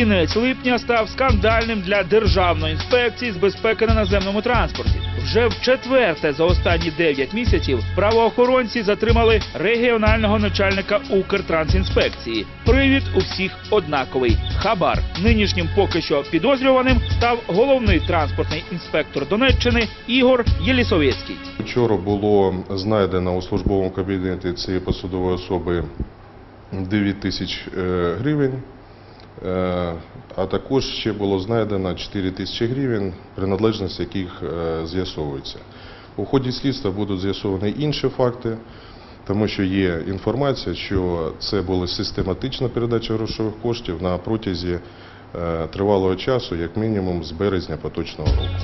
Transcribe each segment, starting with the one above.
Кінець липня став скандальним для державної інспекції з безпеки на наземному транспорті. Вже в четверте за останні 9 місяців правоохоронці затримали регіонального начальника Укртрансінспекції. Привід у всіх однаковий хабар. Нинішнім поки що підозрюваним став головний транспортний інспектор Донеччини Ігор Єлісовєцький. Вчора було знайдено у службовому кабінеті цієї посадової особи 9 тисяч е, гривень, а також ще було знайдено 4 тисячі гривень, приналежність яких е, з'ясовується. У ході слідства будуть з'ясовані інші факти, тому що є інформація, що це була систематична передача грошових коштів на протязі е, тривалого часу, як мінімум з березня поточного року.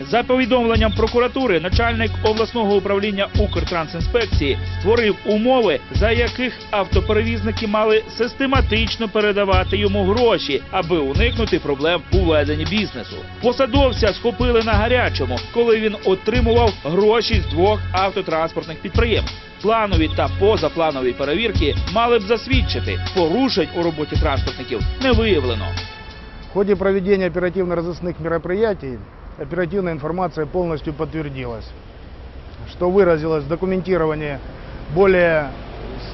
За повідомленням прокуратури, начальник обласного управління Укртрансінспекції створив умови, за яких автоперевізники мали систематично передавати йому гроші, аби уникнути проблем у веденні бізнесу. Посадовця схопили на гарячому, коли він отримував гроші з двох автотранспортних підприємств. Планові та позапланові перевірки мали б засвідчити, порушень у роботі транспортників не виявлено. В ходе проведения оперативно-розыскных мероприятий оперативная информация полностью подтвердилась, что выразилось в документировании более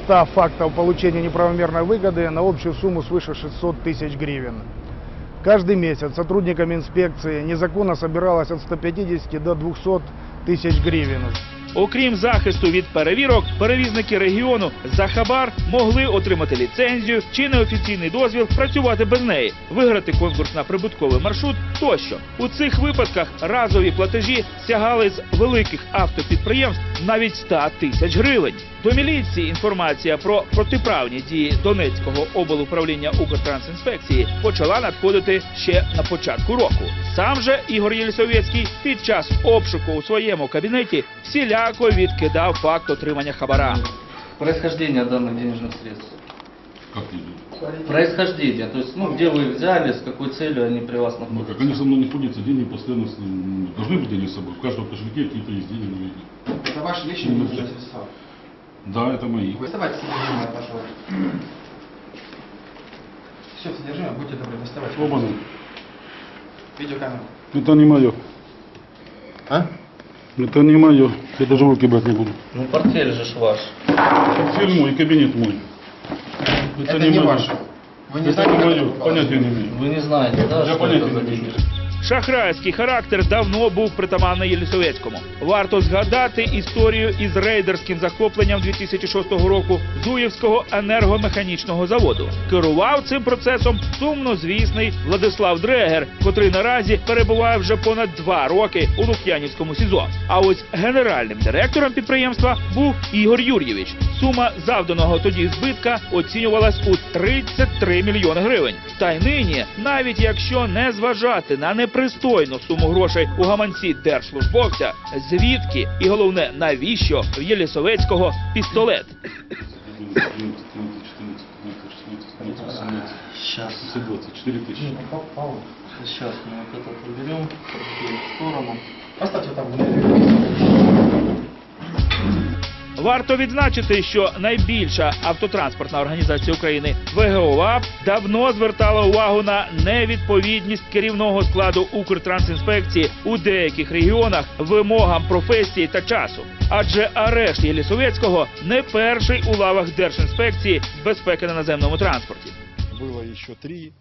100 фактов получения неправомерной выгоды на общую сумму свыше 600 тысяч гривен. Каждый месяц сотрудниками инспекции незаконно собиралось от 150 до 200 тысяч гривен. Окрім захисту від перевірок, перевізники регіону за хабар могли отримати ліцензію чи неофіційний дозвіл працювати без неї, виграти конкурс на прибутковий маршрут тощо. У цих випадках разові платежі сягали з великих автопідприємств навіть 100 тисяч гривень. До міліції інформація про протиправні дії Донецького облуправління Укртрансінспекції почала надходити ще на початку року. Сам же Ігор Єлісовєцький під час обшуку у своєму кабінеті всіляко відкидав факт отримання хабара. Происхождение данных денежных средств. Как идут? Происхождение, то есть, ну, где вы их взяли, с какой целью они при вас Ну находятся. как, они со мной находятся, деньги постоянно с- м, должны быть деньги с собой. В каждом кошельке какие-то есть деньги. наверное. Это ваши личные Ну, денежные да. Да, это мои. Доставайте содержимое от вашего. Все содержимое будьте добры доставать. Оба-на. Видеокамеру. Это не мое. А? Это не мое. Я даже руки брать не буду. Ну, портфель же ж ваш. Портфель мой, кабинет мой. Это, не моё. ваше. Вы не Это знаете, не мое. это? Понятия не имею. Вы не знаете, да, Я понятия это не имею. Шахрайський характер давно був притаманний Єлісовецькому. Варто згадати історію із рейдерським захопленням 2006 року Зуєвського енергомеханічного заводу. Керував цим процесом сумнозвісний Владислав Дрегер, котрий наразі перебуває вже понад два роки у Лук'янівському СІЗО. А ось генеральним директором підприємства був Ігор Юр'євич. Сума завданого тоді збитка оцінювалась у 33 мільйони гривень. Та й нині, навіть якщо не зважати на непристойну суму грошей у гаманці держслужбовця, звідки і головне навіщо в Єлісовецького пістолет? 11, 13, 14, 15, 16, 17, 18, Сейчас. 20, 4 тысячи. Не, попало. Сейчас мы вот это уберем портфель в сторону. Оставьте там внутри. Варто відзначити, що найбільша автотранспортна організація України ВГОАП давно звертала увагу на невідповідність керівного складу Укртрансінспекції у деяких регіонах вимогам професії та часу. Адже арешт Єлісовецького не перший у лавах Держінспекції з безпеки на наземному транспорті. Было еще три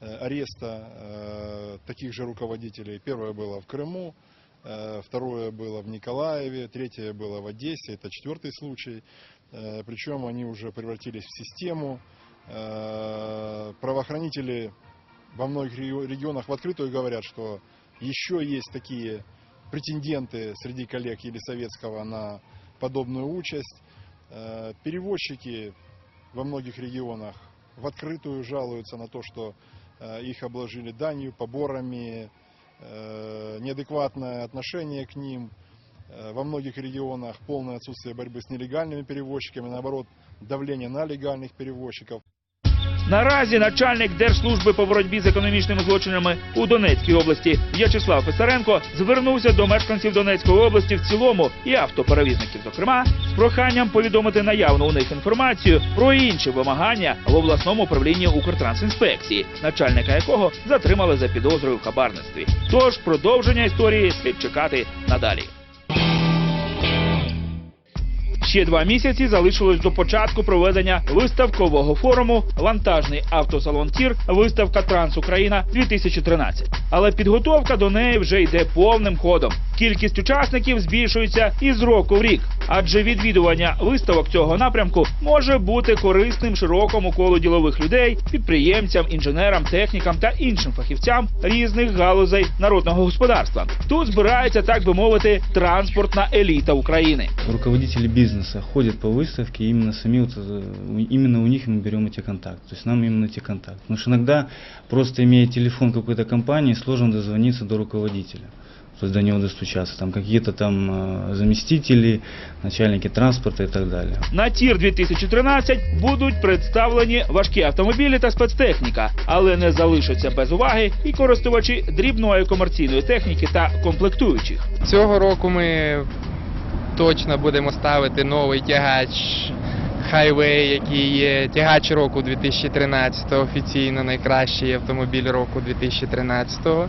э, ареста э, таких же руководителей. Первое было в Крыму, э, Второе было в Николаеве, третье было в Одессе. Это четвертый случай. Э, Причем они уже превратились в систему. Э, Правоохранители во многих реги- регионах в открытую говорят, что еще есть такие претенденты среди коллег Елисаветского на подобную участь. Э, Перевозчики во многих регионах в открытую жалуются на то, что э, их обложили данью, поборами, э, неадекватное отношение к ним. Э, Во многих регионах полное отсутствие борьбы с нелегальными перевозчиками, наоборот, давление на легальных перевозчиков. Наразі начальник Держслужби по боротьбі з економічними злочинами у Донецькій області В'ячеслав Писаренко звернувся до мешканців Донецької області в цілому і автоперевізників, зокрема, проханням повідомити наявну у них інформацію про інші вимагання в обласному управлінні Укртрансінспекції, начальника якого затримали за підозрою в хабарництві. Тож продовження історії слід чекати надалі. Ще два місяці залишилось до початку проведення виставкового форуму Вантажний автосалон Тір виставка Трансукраїна 2013 Але підготовка до неї вже йде повним ходом. Кількість учасників збільшується із року в рік, адже відвідування виставок цього напрямку може бути корисним широкому колу ділових людей, підприємцям, інженерам, технікам та іншим фахівцям різних галузей народного господарства. Тут збирається, так би мовити, транспортна еліта України. руководители бизнеса ходят по выставке, и именно сами вот, э, у- именно у них мы берем эти контакты. То есть нам именно эти контакты. Потому что иногда просто имея телефон какой-то компании, сложно дозвониться до руководителя. То есть до него достучаться. Там какие-то там э, заместители, начальники транспорта и так далее. На тір 2013 будуть представлені важкі автомобілі та спецтехніка, але не залишаться без уваги і користувачі дрібної комерційної техніки та комплектуючих. Цього року ми точно будемо ставити новий тягач Highway, який є тягач року 2013, офіційно найкращий автомобіль року 2013.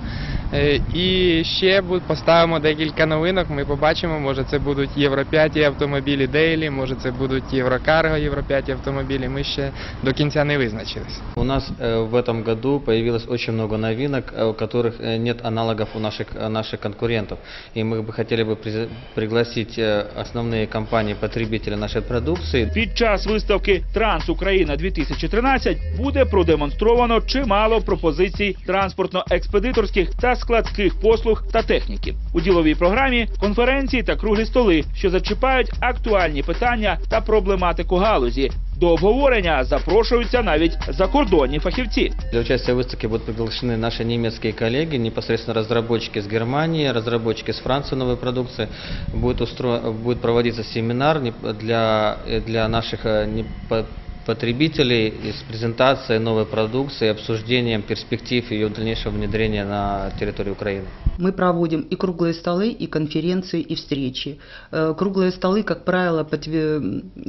Е, І ще бу- поставимо декілька новинок. Ми побачимо, може це будуть Євро 5 автомобілі Дейлі, може це будуть Єврокарго, Євро 5 автомобілі. Ми ще до кінця не визначились. У нас э, в этом году появилось очень много новинок, э, у которых э, нет аналогов у наших, э, наших конкурентов. И мы бы хотели бы приз- пригласить э, основные компании-потребители нашей продукции Під час виставки Трансукраїна 2013 буде продемонстровано чимало пропозицій транспортно-експедиторських та складських послуг та техніки. У діловій програмі конференції та круглі столи, що зачіпають актуальні питання та проблематику галузі. До обговорення запрошуються навіть закордонні фахівці. Для участия в выставке будут приглашены наши немецкие коллеги, непосредственно разработчики с Германии, разработчики с Франции новой продукции. Будет, устро... будет проводиться семинар не- для, э, для наших потребителей с презентацией новой продукции, обсуждением перспектив ее дальнейшего внедрения на территории Украины. Мы проводим и круглые столы, и конференции, и встречи. Э, Круглые столы, как правило,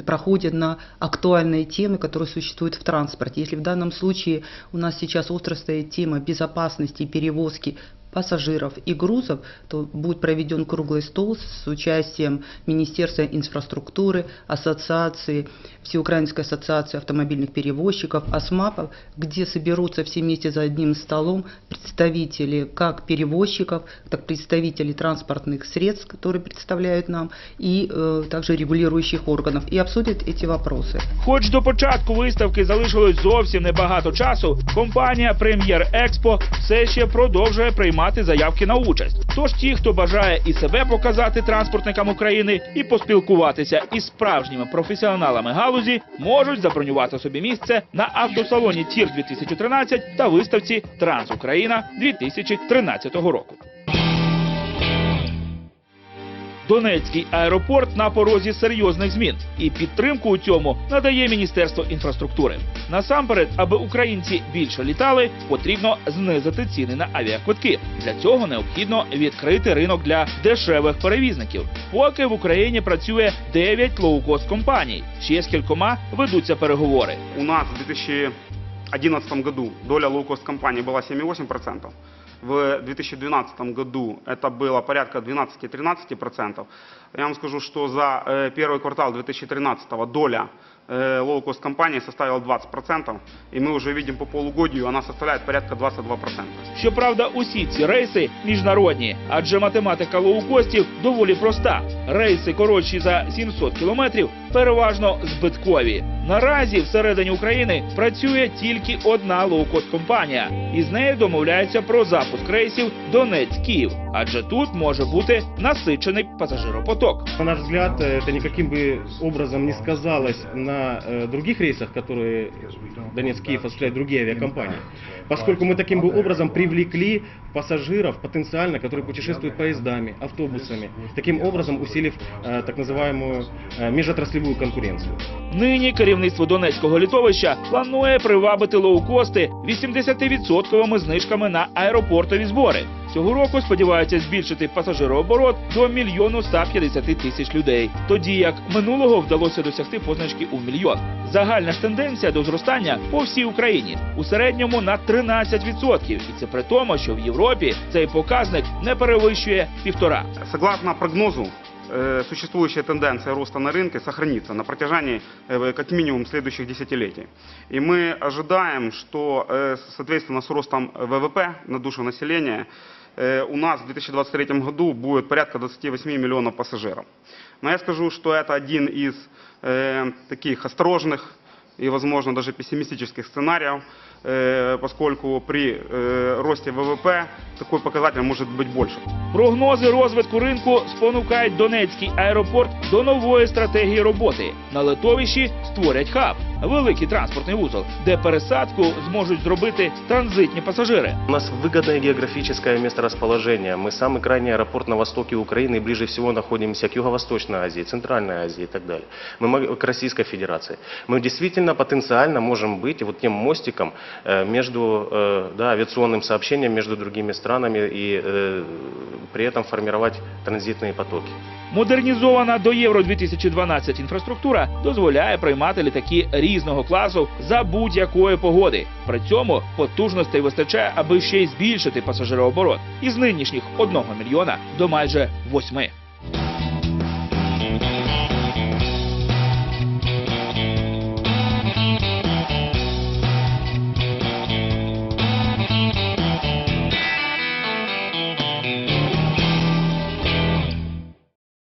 проходят на актуальные темы, которые существуют в транспорте. Если в данном случае у нас сейчас остро стоит тема безопасности и перевозки пассажиров и грузов, то будет проведен круглый стол с участием Министерства инфраструктуры, Ассоциации, Всеукраинской ассоциации автомобильных перевозчиков, АСМАПов, где соберутся все вместе за одним столом представители как перевозчиков, так представители транспортных средств, которые представляют нам, и э, также регулирующих органов, и обсудят эти вопросы. Хоч до початку виставки залишилось зовсім небагато часу, компанія Прем'єр Експо все ще продовжує приймати заявки на участь. Тож ті, хто бажає і себе показати транспортникам України, і поспілкуватися із справжніми професіоналами галузі, можуть забронювати собі місце на автосалоні Тір 2013 та виставці Трансукраїна 2013 року. Донецький аеропорт на порозі серйозних змін, і підтримку у цьому надає Міністерство інфраструктури. Насамперед, аби українці більше літали, потрібно знизити ціни на авіаквитки. Для цього необхідно відкрити ринок для дешевих перевізників. Поки в Україні працює 9 лоукост компаній. Ще з кількома ведуться переговори. У нас в 2011 году доля лоукост компаний была 7,8% В 2012 году это было порядка 12-13%. Я вам скажу, что за э, первый квартал 2013 доля э, лоукост компаний составила 20%. И мы уже видим по полугодию, она составляет порядка 22%. Щоправда, усі ці рейси міжнародні, адже математика лоукостів доволі проста. Рейси коротші за 700 кілометрів переважно збиткові. Наразі всередині України працює тільки одна лоукост компанія, і з нею домовляються про запуск рейсів Донець-Київ, адже тут може бути насичений пасажиропоток. На наш взгляд, э, это никаким бы образом не сказалось на э, других рейсах, которые Донецк-Киев осуществляют другие авиакомпании. поскольку мы таким бы образом привлекли пассажиров потенциально, которые путешествуют поездами, автобусами, таким образом усилив э, так называемую э, межотраслевую конкуренцию. Нині керівництво Донецького літовища планує привабити лоукости 80% знижками на аеропортові збори. Цього року сподіваються збільшити пасажирооборот до мільйону 150 тисяч людей, тоді як минулого вдалося досягти позначки у мільйон. Загальна ж тенденція до зростання по всій Україні у середньому на 13%. І це при тому, що в Європі цей показник не перевищує півтора. Согласно прогнозу, существующая тенденция роста на рынке сохранится на протяжении э, как минимум следующих десятилетий. И мы ожидаем, что, э, соответственно, с ростом ВВП на душу населения э, у нас в 2023 году будет порядка 28 миллионов пассажиров. Но я скажу, что это один из э, таких осторожных и, возможно, даже пессимистических сценариев, э, поскольку при э, росте ВВП такой показатель может быть больше. Прогнози розвитку ринку спонукають Донецький аеропорт до нової стратегії роботи. На литовищі створять хаб, великий транспортний вузол, де пересадку зможуть зробити транзитні пасажири. У нас выгодное географическое месторасположение. Мы самый крайний аэропорт на востоке Украины и ближе всего находимся к Юго-Восточной Азии, Центральной Азии и так далее. Мы мог- к Российской Федерации. Мы действительно потенциально можем быть вот тем мостиком э, между э, да, авиационным сообщением между другими странами и э, при этом формировать транзитные потоки. Модернізована до Євро 2012 інфраструктура дозволяє приймати літаки різного класу за будь-якої погоди. При цьому потужностей вистачає, аби ще й збільшити пасажирооборот із нинішніх 1 мільйона до майже 8.